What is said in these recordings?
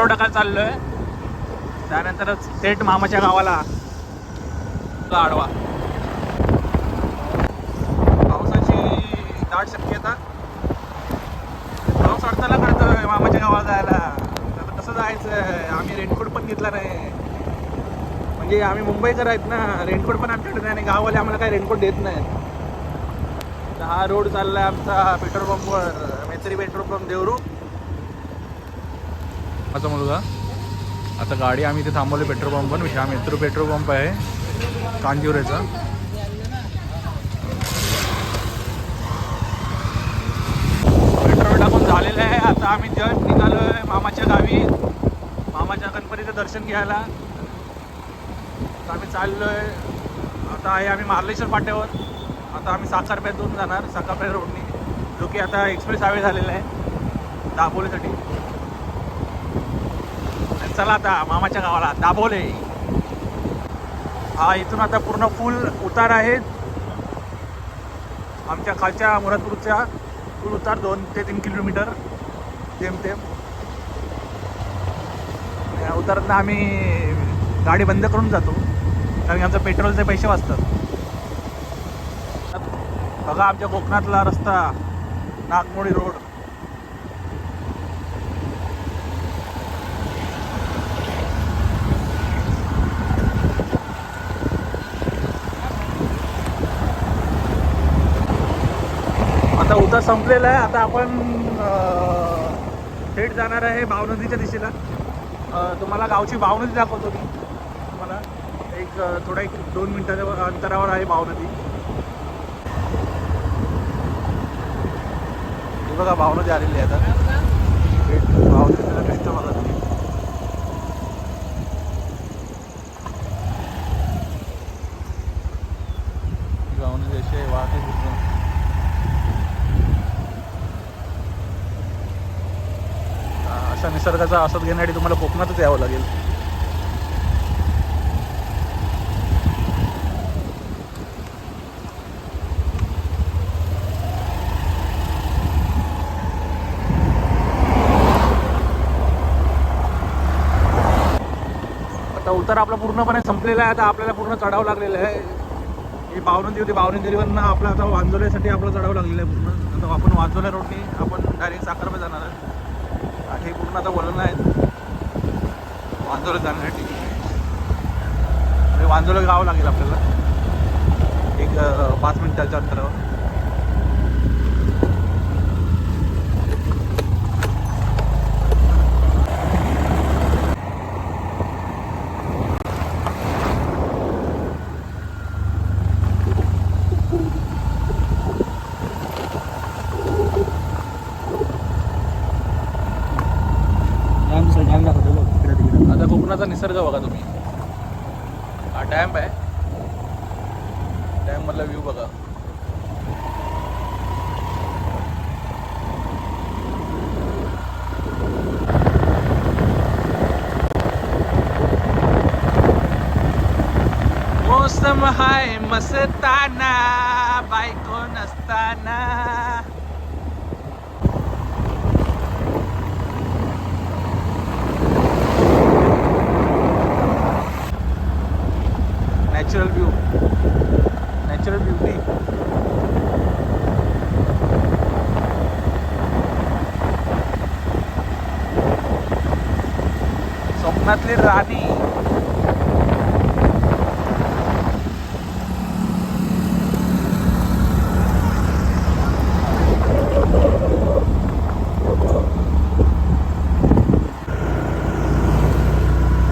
आता पेट्रोल चाललो आहे त्यानंतरच थेट मामाच्या गावाला आडवा. पावसाची दाट शक्यता. पाऊस अडताना कळतोय मामाच्या गावाला जायला. आता कसं जायचं आम्ही रेनकोट पण घेतला नाही. म्हणजे आम्ही मुंबईकर आहेत ना. रेनकोट पण आमच्याकडे नाही आणि गाववाले आम्हाला काही रेनकोट देत नाहीत. हा रोड आहे आमचा पेट्रोल पंपवर. मैत्री पेट्रोल पंप देवरू. माझा मुलगा. आता गाडी आम्ही इथे थांबवली पेट्रोल पंप श्याम मित्र पेट्रोल पंप आहे. कांदिवरेचा पेट्रोल टाकून झालेलं आहे. आता आम्ही जस्ट निघालो आहे मामाच्या गावी. मामाच्या गणपतीचं दर्शन घ्यायला. आता आम्ही चाललो आहे आता आहे आम्ही मार्लेश्वर पाट्यावर आता आम्ही साखरपेतून जाणार. साखरप्या रोडनी जो की आता एक्सप्रेस हायवे झालेला आहे. दापोलीसाठी. चला आता मामाच्या गावाला. दाबोले हा इथून आता पूर्ण फुल उतार आहे. आमच्या खालच्या मुरादपूरच्या फुल उतार दोन ते तीन किलोमीटर. तेम तेम. या उतारात आम्ही गाडी बंद करून जातो. कारण आमचं पेट्रोलचे पैसे वाचतात. बघा आमच्या कोकणातला रस्ता नागमोडी रोड. आता संपलेलं आहे. आता आपण थेट जाणार आहे भावनदीच्या दिशेला. तुम्हाला गावची भावनदी दाखवतो मी. तुम्हाला एक थोडा एक दोन मिनटाच्या अंतरावर आहे भावनदी. हे बघा भावनदी आलेली आहे आता. थेट भावनदीचा दृश्य बघा तुम्ही ही भावनदी अशी आहे वाहते पूर्ण अशा निसर्गाचा आस्वाद घेण्यासाठी तुम्हाला कोकणातच यावं लागेल. आता उतार आपला पूर्णपणे संपलेला आहे आता आपल्याला पूर्ण चढावं लागलेलं आहे. ही पावनंदी होती पावनंदीवरनं आपलं आता वांजोल्यासाठी आपलं चढावं लागलेलं आहे पूर्ण. आता आपण वांजोल्या रोडने आपण डायरेक्ट साखरमध्ये जाणार आहे हे पूर्ण आता वळण आहेत? वांजोला जाण्यासाठी. म्हणजे वांजोला गावं लागेल आपल्याला. एक पाच मिनिटाच्या अंतरावर आता कोकणाचा निसर्ग बघा तुम्ही. हा डॅम आहे. डॅम मधला व्ह्यू बघा. मोसम हाय मस्ताना कोकणातली राणी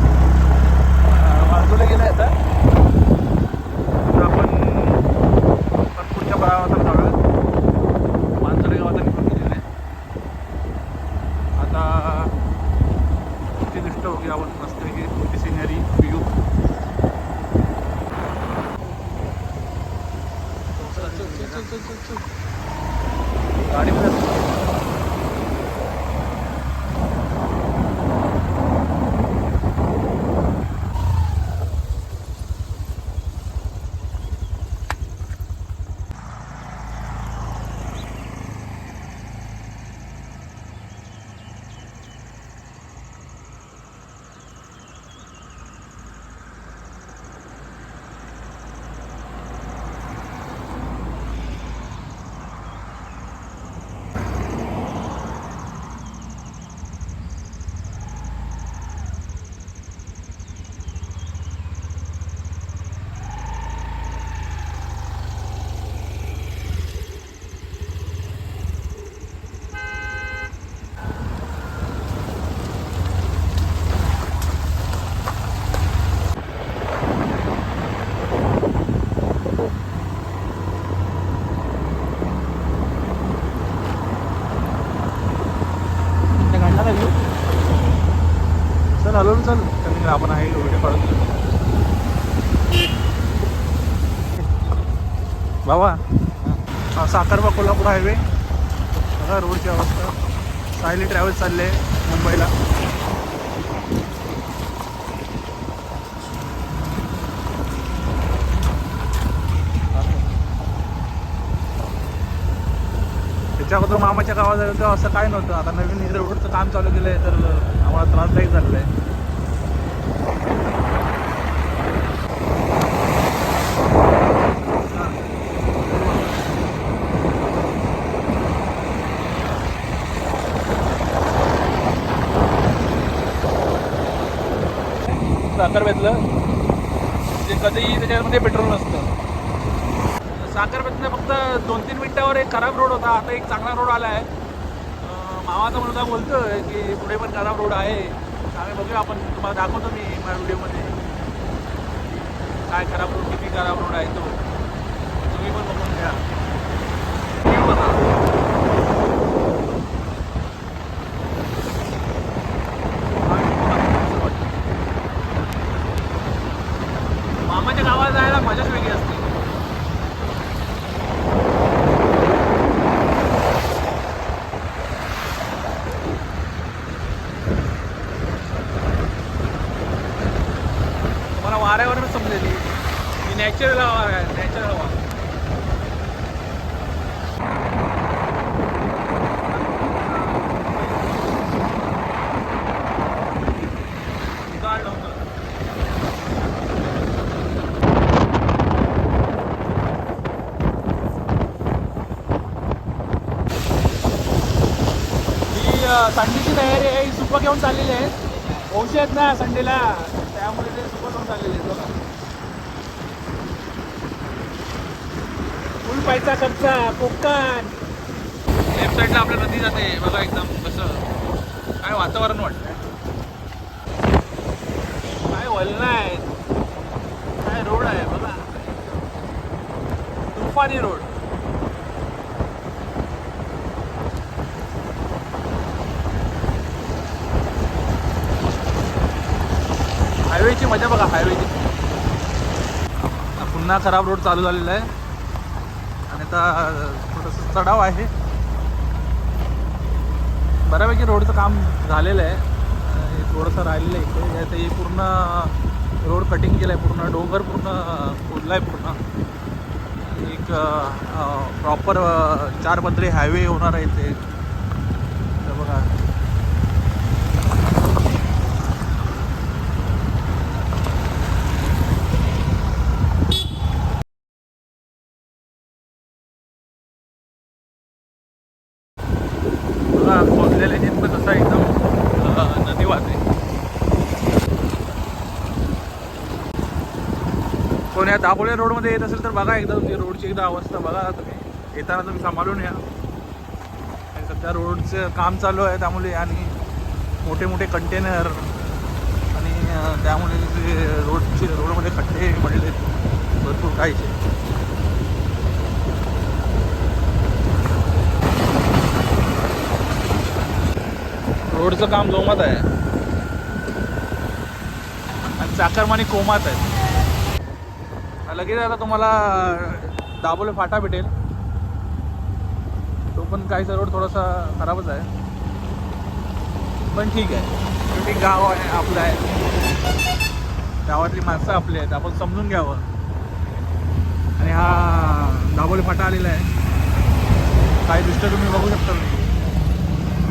अं, बाजूला गेलाय आता तर आपण पुढच्या गावात जाऊया मांजरे गावात निघून गेलेले आहे आता किती दृष्ट होगी आपण मस्त की सिनरी व्ह्यू गाडीमध्ये हलवून चल कमी आपण आहे व्हिडिओ काढून बाबा हा, साखरबा कोल्हापूर हायवे बघा रोडची अवस्था. सायली ट्रॅव्हल्स चालले मुंबईला. त्याच्या अगोदर मामाच्या गावात जायचं तेव्हा असं काय नव्हतं. आता नवीन इकडे रोडचं काम चालू केलं आहे तर आम्हाला त्रासदायक झालेलं आहे. साखरबेतलं म्हणजे कधीही त्याच्यामध्ये पेट्रोल नसतं. साखरबेतलं फक्त दोन तीन मिनटावर एक खराब रोड होता. आता एक चांगला रोड आला आहे अं, मामाचा मुलगा आहे की पुढे पण खराब रोड आहे. आम्ही बघूया आपण. तुम्हाला दाखवतो मी माझ्या व्हिडिओमध्ये. काय खराब रोड किती खराब रोड आहे तो. तुम्ही पण बघून घ्या View बघा. मामाच्या गावाला जायला मजाच वेगळी असते तुम्हाला वाऱ्यावरच समजेल ही नॅचरल हवा आहे नॅचरल हवा उगाळ डोंगर. ही अ, संडेची तयारी आहे ही सुपं घेऊन चाललेली आहे औषध आहेत ना संडेला. त्यामुळे ते सुपं घेऊन चाललेले आहेत बघा. फुल पैसा खर्च कोकण. लेफ्ट साईडला आपल्या नदी जाते. बघा एकदम कसं. काय वातावरण वाटतंय? काय वलन आहे काय रोड आहे बघा. तुफानी रोड. हायवेची मजा बघा हायवेची पुन्हा खराब रोड चालू झालेला आहे. आणि आता थोडंसं चढाव आहे. बऱ्यापैकी रोडचं काम झालेलं आहे. थोडंसं राहिलेलं आहे इथे हे पूर्ण रोड कटिंग केलं आहे पूर्ण डोंगर पूर्ण खोदला आहे पूर्ण. एक प्रॉपर चार पदरी हायवे होणार आहे इथे तर बघा झालेलं आहे जिथं कसं एकदम नदी वाहते. कोण या दाबोळे रोडमध्ये येत असेल तर बघा एकदा तुमची रोडची एकदा अवस्था बघा. तुम्ही येताना तुम्ही सांभाळून या. आणि सध्या रोडचं काम चालू आहे त्यामुळे आणि मोठे मोठे कंटेनर आणि त्यामुळे रोडचे रोडमध्ये खड्डे पडले भरपूर काहीचे रोडचं काम जोमात आहे. आणि चाकरमानी कोमात आहे. लगेच आता तुम्हाला दाबोले फाटा भेटेल. तो पण काहीचा रोड थोडासा खराबच आहे. पण ठीक आहे. शेवटी गाव आहे आपलं आहे. गावातली माणसं आपली आहेत. आपण समजून घ्यावं. आणि हा दाबोले फाटा आलेला आहे. काही दृष्ट्या तुम्ही बघू शकता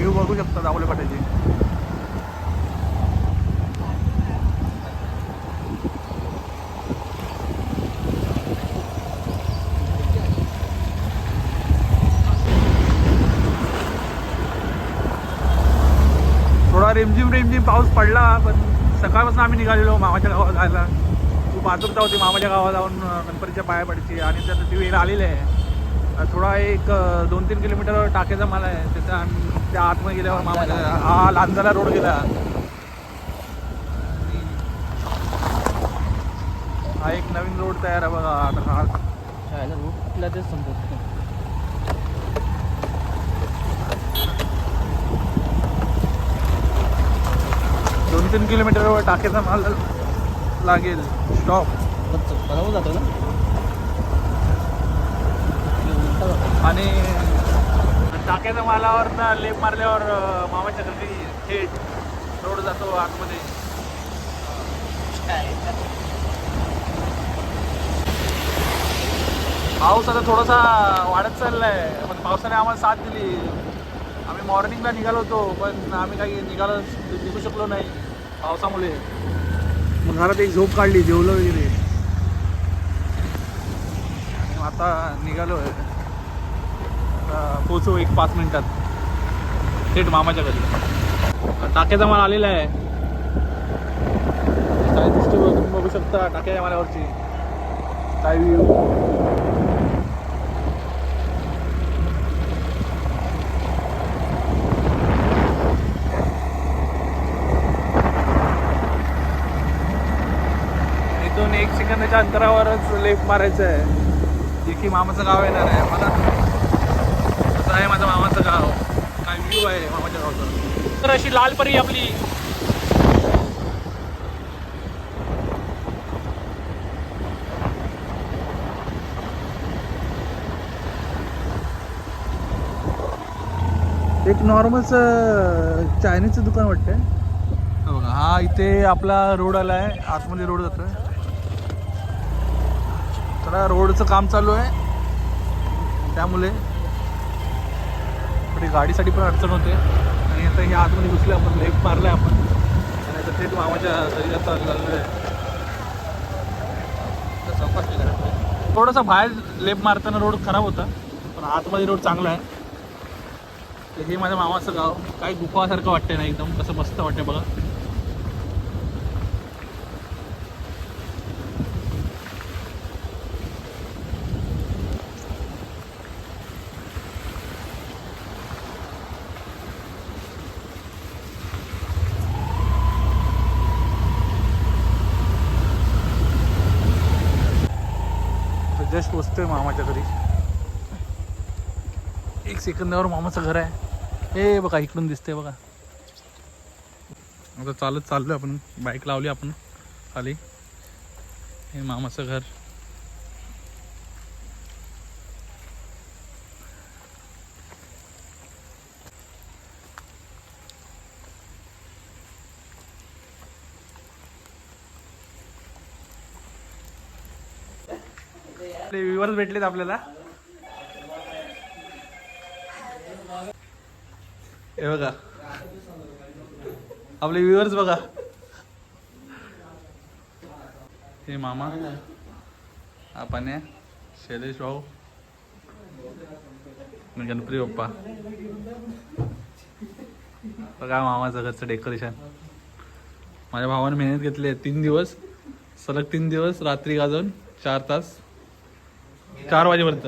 व्ह्यू बघू शकता दाबोले फाट्याची थोडा रिमझिम रिमझिम पाऊस पडला पण सकाळपासून आम्ही निघालेलो मामाच्या गावात जायला. खूप आतुरता होती मामाच्या गावात जाऊन गणपतीच्या पाया पडची आणि त्यात ती वेळ आलेली आहे. थोडा एक दोन तीन किलोमीटर टाकेचा मला आहे त्याच्या त्या आतमध्ये गेल्यावर हा लांजाला रोड गेला. हा एक नवीन रोड तयार आहे बघा आता हा. शाळेला रूट कुठला तेच समजत दोन तीन किलोमीटरवर टाकेचा माल लागेल. स्टॉप बरोबर जातो ना. आणि टाक्याच्या मालावर ना लेप मारल्यावर मामाच्या घरी थेट रोड जातो आतमध्ये. पाऊस आता थोडासा वाढत चाललाय. पण पावसाने आम्हाला साथ दिली. आम्ही मॉर्निंगला निघालो होतो पण आम्ही काही निघालो निघू शकलो नाही पावसामुळे. मग घरात एक झोप काढली जेवलो वगैरे. आता निघालो आहे पोचू एक पाच मिनिटात. थेट मामाच्या घरी. टाक्याचा माल आलेला आहे. काय दृष्टी तुम्ही बघू शकता टाक्याच्या मालावरची. काय व्ह्यू इथून एक सेकंदाच्या अंतरावरच लेफ्ट मारायचं आहे. जे की मामाचं गाव येणार आहे. मला आहे माझं मामाचं गाव. काय व्ह्यू आहे मामाच्या गावचा. तर अशी लाल परी आपली. एक नॉर्मलच चायनीजचं दुकान वाटतंय. हा बघा हा इथे आपला रोड आला आहे. आतमध्ये रोड जातोय. तर रोडचं काम चालू आहे. त्यामुळे म्हणजे गाडीसाठी पण अडचण होते. आणि आता हे आतमध्ये घुसले आपण लेफ्ट मारलाय आपण. आणि आता थेट मामाच्या शरीरात चाललेलं आहे. नाही थोडंसं बाहेर लेप मारताना रोड खराब होता पण आतमध्ये रोड चांगला आहे. तर हे माझ्या मामाचं गाव. काही गुफासारखं वाटतंय ना एकदम कसं मस्त वाटतंय बघा. जस्ट पोचतोय मामाच्या घरी. एक सेकंदावर मामाचं घर आहे. हे बघा इकडून दिसतंय बघा. आता चालत चाललोय आपण. बाईक लावली आपण. खाली. हे मामाचं घर. आपले व्ह्युअर्स भेटलेत आपल्याला. हे बघा. आपले व्ह्युअर्स बघा. हे मामा. आपण शैलेश भाऊ. आणि गणपती बाप्पा. बघा मामाचं घरचं डेकोरेशन माझ्या भावाने मेहनत घेतली आहे तीन दिवस. सलग तीन दिवस रात्री गाजवून चार तास. चार वाजेपर्यंत.